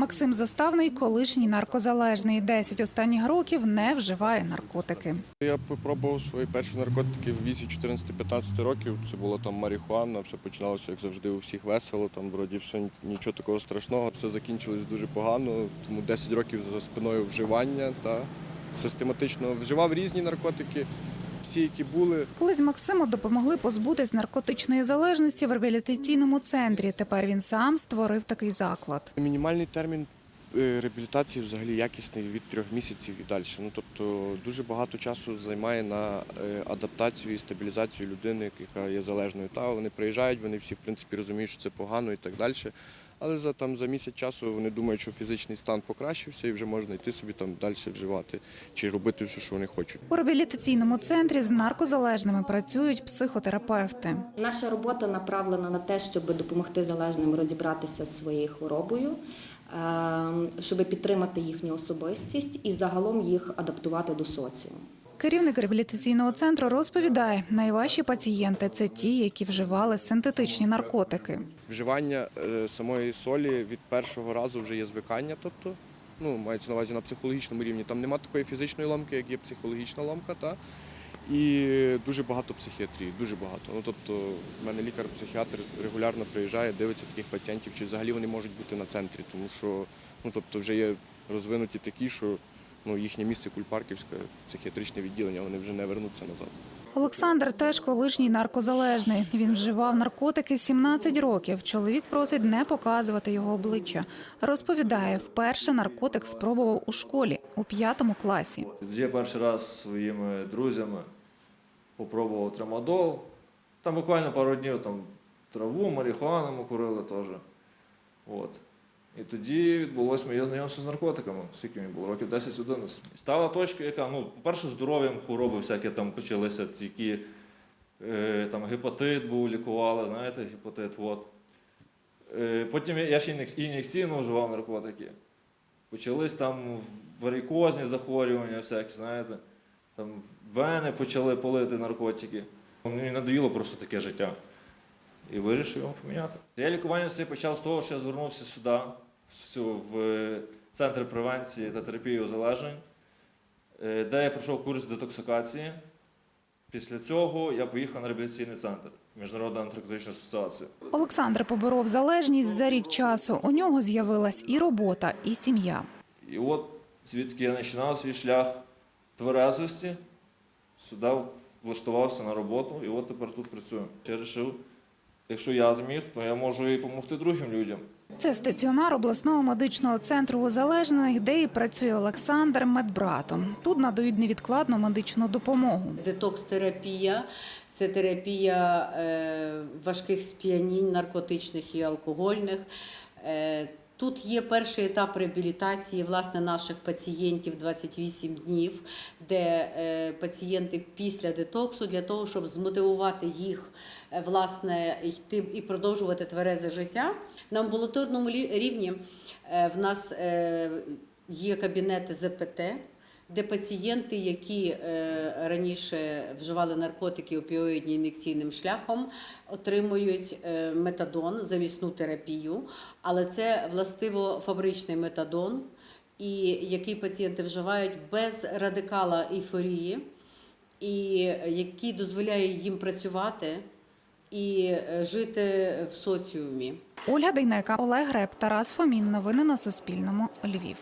Максим Заставний, колишній наркозалежний. 10 останніх років не вживає наркотики. Я попробував свої перші наркотики в віці 14-15 років. Це було там марихуана, все починалося, як завжди, у всіх весело. Там вроді все нічого такого страшного. Все закінчилось дуже погано, тому 10 років за спиною вживання та систематично вживав різні наркотики, всі, які були. Колись Максиму допомогли позбутись наркотичної залежності в реабілітаційному центрі. Тепер він сам створив такий заклад. Мінімальний термін е, реабілітації взагалі якісний від трьох місяців і далі. Ну тобто дуже багато часу займає на е, адаптацію і стабілізацію людини, яка є залежною. Та вони приїжджають, вони всі в принципі розуміють, що це погано і так далі. Але за там за місяць часу вони думають, що фізичний стан покращився і вже можна йти собі там далі вживати чи робити все, що вони хочуть. У реабілітаційному центрі з наркозалежними працюють психотерапевти. Наша робота направлена на те, щоб допомогти залежним розібратися з своєю хворобою, ем, щоб підтримати їхню особистість і загалом їх адаптувати до соціуму. Керівник реабілітаційного центру розповідає, найважчі пацієнти це ті, які вживали синтетичні наркотики. Вживання е, самої солі від першого разу вже є звикання, тобто ну, мається на увазі на психологічному рівні. Там нема такої фізичної ломки, як є психологічна ломка. Та? І дуже багато психіатрії, дуже багато. Ну, тобто, в мене лікар-психіатр регулярно приїжджає, дивиться таких пацієнтів, чи взагалі вони можуть бути на центрі, тому що ну, тобто, вже є розвинуті такі, що ну, їхнє місце Кульпарківське психіатричне відділення, вони вже не вернуться назад. Олександр теж колишній наркозалежний. Він вживав наркотики 17 років. Чоловік просить не показувати його обличчя. Розповідає, вперше наркотик спробував у школі у п'ятому класі. Я перший раз зі своїми друзями попробував трамадол. Там буквально пару днів там траву, марихуану ми курили теж. От. І тоді відбулося моє знайомство з наркотиками, скільки мені було, років 10-11. Стала точка, яка, ну, по-перше, здоров'ям хвороби всякі там почалися, які е, там гепатит був, лікували, знаєте, гепатит. От. Е, потім я- ще ін'єкційно вживав наркотики. Почались там варикозні захворювання, всякі, знаєте, там вени почали палити наркотики. Мені надоїло просто таке життя. І вирішив його поміняти. Я лікування все почав з того, що я звернувся сюди, всю, в центр превенції та терапії узалежнень, е, де я пройшов курс детоксикації. Після цього я поїхав на реабілітаційний центр Міжнародна антинаркотична асоціація. Олександр поборов залежність за рік часу. У нього з'явилась і робота, і сім'я. І от звідки я починав свій шлях тверезості, сюди влаштувався на роботу, і от тепер тут працюю. Я вирішив, якщо я зміг, то я можу і допомогти другим людям. Це стаціонар обласного медичного центру узалежнених, де і працює Олександр медбратом. Тут надають невідкладну медичну допомогу. Детокс-терапія це терапія е, важких сп'янінь, наркотичних і алкогольних. Тут є перший етап реабілітації власне наших пацієнтів 28 днів, де е, пацієнти після детоксу для того, щоб змотивувати їх е, власне йти і продовжувати тверезе життя. На амбулаторному рівні е, в нас є кабінети ЗПТ, де пацієнти, які е, раніше вживали наркотики опіоїдні ін'єкційним шляхом, отримують е, метадон, замісну терапію, але це властиво фабричний метадон, і який пацієнти вживають без радикала ейфорії, і який дозволяє їм працювати і е, жити в соціумі. Ольга Дейнека, Олег Греб, Тарас Фомін. Новини на Суспільному. Львів.